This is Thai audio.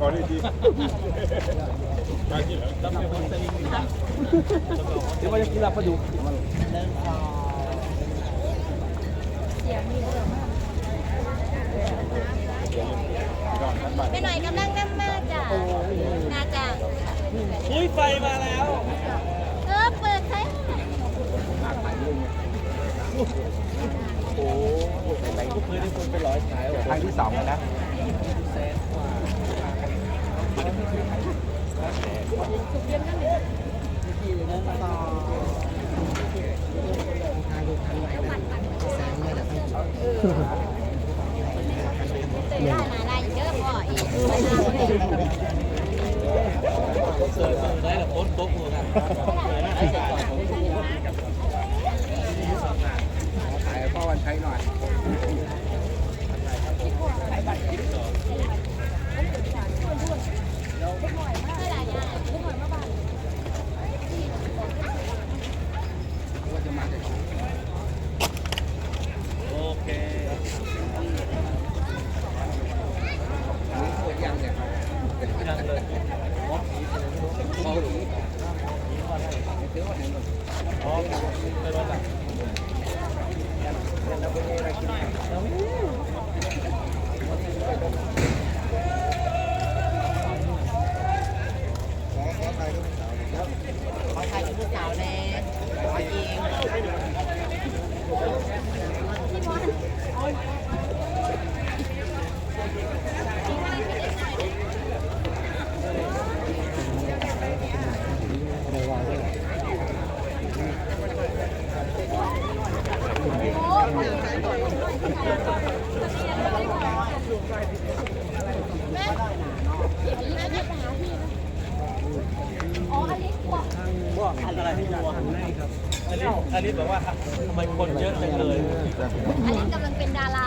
ก่อนได้ดีมาที่หลังเดี๋ยวมันจะกินลาบปลาดุกไปหน่อยกำลังน้ำมาจ้ะน่าจะอุ้ยไฟมาแล้ว เออเปิดใช้โอ้ไหนก็เคยได้คนไปร้อยขายหรอครั้งที่สองแล้วนะ ได้มาได้เยอะพ่ออีกไปหาเลย เสิร์ฟได้แต่โค้ดโต๊ะหัวกันไ อะไรที่วัวอันนี้อันนี้แบบว่าทำไมคนเยอะจังเลย กำลังเป็นดารา